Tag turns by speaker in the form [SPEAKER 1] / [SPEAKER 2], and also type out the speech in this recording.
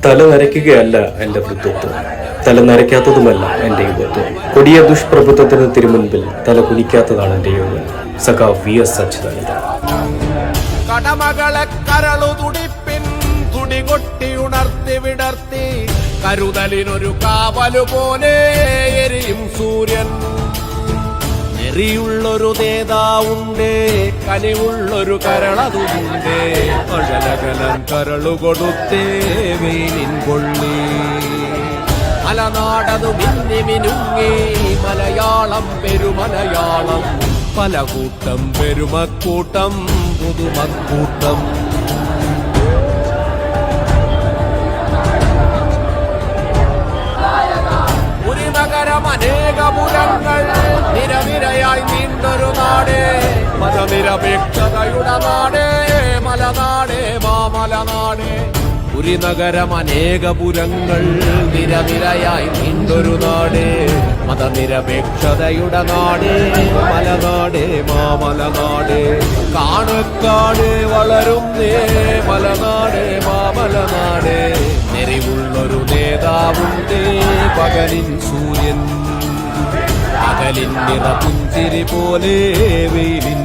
[SPEAKER 1] തല നരയ്ക്കുകയല്ല എന്റെ വൃദ്ധത്വം തല നരയ്ക്കാത്തതുമല്ല എന്റെ യുവത്വം കൊടിയ ദുഷ്പ്രഭുത്വത്തിന് തിരുമുൻപിൽ തല കുനിക്കാത്തതാണ് എന്റെ യുവൻ സഖാ വി എസ് അച്യുതാനന്ദ
[SPEAKER 2] കടമകളെ കരളു തുടികൊട്ടി ഉണർത്തി വിടർത്തി. കരുതലിനൊരു കാവലു പോലെ എരിയും സൂര്യൻ നെറിയുള്ളൊരു നേതാവുണ്ട് കനിവുള്ളൊരു കരളതുണ്ട് അഴലകലൻ കരളു കൊടുത്തേ കൊള്ളി. മലനാടതു മിന്നി മിനുങ്ങി മലയാളം പെരുമലയാളം. പല കൂട്ടം പെരുമക്കൂട്ടം പുതുമക്കൂട്ടം. ഒരു നഗരം അനേകപുരങ്ങൾ മതനിരപേക്ഷതയുടെ നാടേ മലനാടേ മാമലനാടേ ഒരു നഗരം അനേകപുരങ്ങൾ നിരനിരയായി നീണ്ടൊരു നാട് മതനിരപേക്ഷതയുടെ നാട് മലനാട് മാമലനാട് കാണക്കാട് വളരുന്നേ മലനാട് മാമലനാട് നെറിവുള്ളൊരു നേതാവുണ്ട് പകലിൻ സൂര്യൻ. പകലിൻ നിറപുഞ്ചിരി പോലെ വെയിലിൻ